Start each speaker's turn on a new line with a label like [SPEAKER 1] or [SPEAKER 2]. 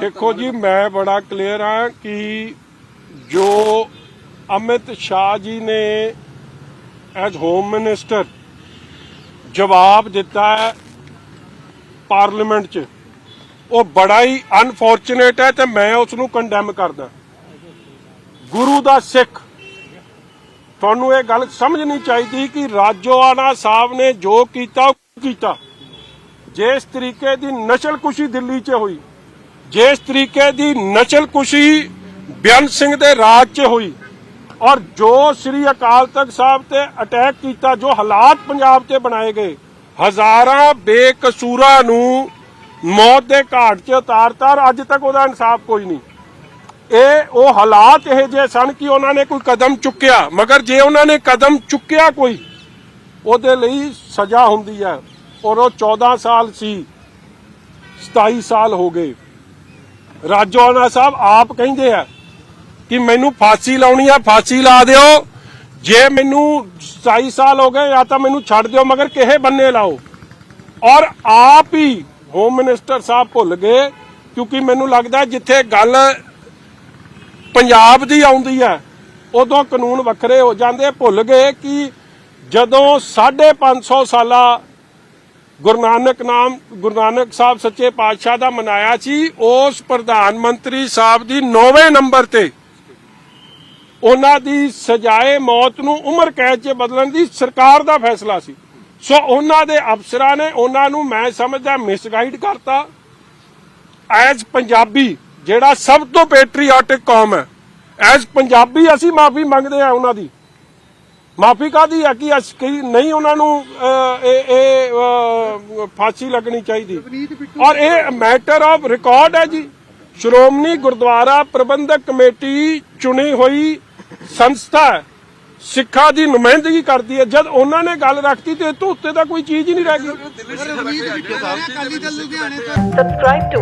[SPEAKER 1] ਦੇਖੋ ਜੀ, ਮੈਂ ਬੜਾ ਕਲੀਅਰ ਹਾਂ ਕਿ ਜੋ ਅਮਿਤ ਸ਼ਾਹ ਜੀ ਨੇ ਐਜ਼ ਹੋਮ ਮਿਨਿਸਟਰ ਜਵਾਬ ਦਿੱਤਾ ਹੈ ਪਾਰਲੀਮੈਂਟ 'ਚ, ਉਹ ਬੜਾ ਹੀ ਅਨਫੋਰਚੂਨੇਟ ਹੈ ਤੇ ਮੈਂ ਉਸ ਨੂੰ ਕੰਡੈਮ ਕਰਦਾ। ਗੁਰੂ ਦਾ ਸਿੱਖ, ਤੁਹਾਨੂੰ ਇਹ ਗੱਲ ਸਮਝਣੀ ਚਾਹੀਦੀ ਕਿ ਰਾਜੋਆਣਾ ਸਾਹਿਬ ਨੇ ਜੋ ਕੀਤਾ ਕੀਤਾ। ਜਿਸ ਤਰੀਕੇ ਦੀ ਨਸਲਕੁਸ਼ੀ ਦਿੱਲੀ 'ਚ ਹੋਈ ਜਿਸ ਤਰੀਕੇ ਦੀ ਨਸਲਕੁਸ਼ੀ ਬਿਆਨ ਸਿੰਘ ਦੇ ਰਾਜ 'ਚ ਹੋਈ ਔਰ ਜੋ ਸ੍ਰੀ ਅਕਾਲ ਤਖਤ ਸਾਹਿਬ ਤੇ ਅਟੈਕ ਕੀਤਾ, ਜੋ ਹਾਲਾਤ ਪੰਜਾਬ 'ਤੇ ਬਣਾਏ ਗਏ, ਹਜ਼ਾਰਾਂ ਬੇਕਸੂਰਾਂ ਨੂੰ ਮੌਤ ਦੇ ਘਾਟ 'ਚ ਉਤਾਰਤਾ ਅੱਜ ਤੱਕ ਉਹਦਾ ਇਨਸਾਫ ਕੋਈ ਨਹੀਂ। ਇਹ, ਉਹ ਹਾਲਾਤ ਇਹ ਜੇ ਸਨ ਕਿ ਉਹਨਾਂ ਨੇ ਕੋਈ ਕਦਮ ਚੁੱਕਿਆ, ਮਗਰ ਜੇ ਉਹਨਾਂ ਨੇ ਕਦਮ ਚੁੱਕਿਆ ਕੋਈ, ਉਹਦੇ ਲਈ ਸਜ਼ਾ ਹੁੰਦੀ ਹੈ ਔਰ ਉਹ 14 ਸਾਲ ਸੀ 27 ਸਾਲ ਹੋ ਗਏ। ਰਾਜੋਆਣਾ ਸਾਹਿਬ ਆਪ ਕਹਿੰਦੇ ਆ ਕਿ ਮੈਨੂੰ ਫਾਂਸੀ ਲਾਉਣੀ ਆ, ਫਾਂਸੀ ਲਾ ਦਿਓ। ਜੇ ਮੈਨੂੰ 27 ਸਾਲ ਹੋ ਗਏ ਜਾਂ ਤਾਂ ਮੈਨੂੰ ਛੱਡ ਦਿਓ, ਮਗਰ ਕਿਹੇ ਬੰਨੇ ਲਾਓ। ਔਰ ਆਪ ਹੀ ਹੋਮ ਮਿਨਿਸਟਰ ਸਾਹਿਬ ਭੁੱਲ ਗਏ, ਕਿਉਂਕਿ ਮੈਨੂੰ ਲੱਗਦਾ ਜਿੱਥੇ ਗੱਲ ਪੰਜਾਬ ਦੀ ਆਉਂਦੀ ਹੈ ਉਦੋਂ ਕਾਨੂੰਨ ਵੱਖਰੇ ਹੋ ਜਾਂਦੇ, ਭੁੱਲ ਗਏ ਕਿ ਜਦੋਂ 550 ਸਾਲਾ ਗੁਰੂ ਨਾਨਕ ਨਾਮ, ਗੁਰੂ ਨਾਨਕ ਸਾਹਿਬ ਸੱਚੇ ਪਾਤਸ਼ਾਹ ਦਾ ਮਨਾਇਆ ਸੀ, ਉਸ ਪ੍ਰਧਾਨ ਮੰਤਰੀ ਸਾਹਿਬ ਦੀ 9ਵੇਂ ਨੰਬਰ ਤੇ। ਉਹਨਾਂ ਦੀ ਸਜ਼ਾਏ ਮੌਤ ਨੂੰ ਉਮਰ ਕੈਦ 'ਚ ਬਦਲਣ ਦੀ ਸਰਕਾਰ ਦਾ ਫੈਸਲਾ ਸੀ। ਸੋ ਉਹਨਾਂ ਦੇ ਅਫਸਰਾਂ ਨੇ ਉਹਨਾਂ ਨੂੰ ਮੈਂ ਸਮਝਦਾ ਮਿਸਗਾਈਡ ਕਰਤਾ। ਐਜ਼ ਪੰਜਾਬੀ, ਜਿਹੜਾ ਸਭ ਤੋਂ ਪੈਟਰੀਆਟਿਕ ਕੌਮ ਹੈ। ਐਜ਼ ਪੰਜਾਬੀ ਅਸੀਂ ਮਾਫੀ ਮੰਗਦੇ ਆ ਉਹਨਾਂ ਦੀ। ਮਾਫੀ ਕਾਦੀ ਹੈ ਕਿ ਅਸੀਂ ਨਹੀਂ ਉਹਨਾਂ ਨੂੰ ਇਹ ਫਾਂਸੀ ਲੱਗਣੀ ਚਾਹੀਦੀ। ਔਰ ਇਹ ਮੈਟਰ ਆਫ ਰਿਕਾਰਡ ਹੈ ਜੀ। ਸ਼੍ਰੋਮਣੀ ਗੁਰਦੁਆਰਾ ਪ੍ਰਬੰਧਕ ਕਮੇਟੀ ਚੁਣੀ ਹੋਈ ਸੰਸਥਾ ਸਿੱਖਾਂ ਦੀ ਨੁਮਾਇੰਦਗੀ ਕਰਦੀ ਹੈ। ਜਦ ਉਹਨਾਂ ਨੇ ਗੱਲ ਰੱਖਤੀ ਤੇ ਇਹ ਤੋਂ ਉੱਤੇ ਤਾਂ ਕੋਈ ਚੀਜ਼ ਹੀ ਨਹੀਂ ਰਹਿ ਗਈ।
[SPEAKER 2] ਰਵਨੀਤ ਬਿੱਟੂ ਕਹਿ ਰਿਹਾ ਅਕਾਲੀ ਦਲ ਲੁਧਿਆਣੇ ਤੋਂ।
[SPEAKER 3] Subscribe to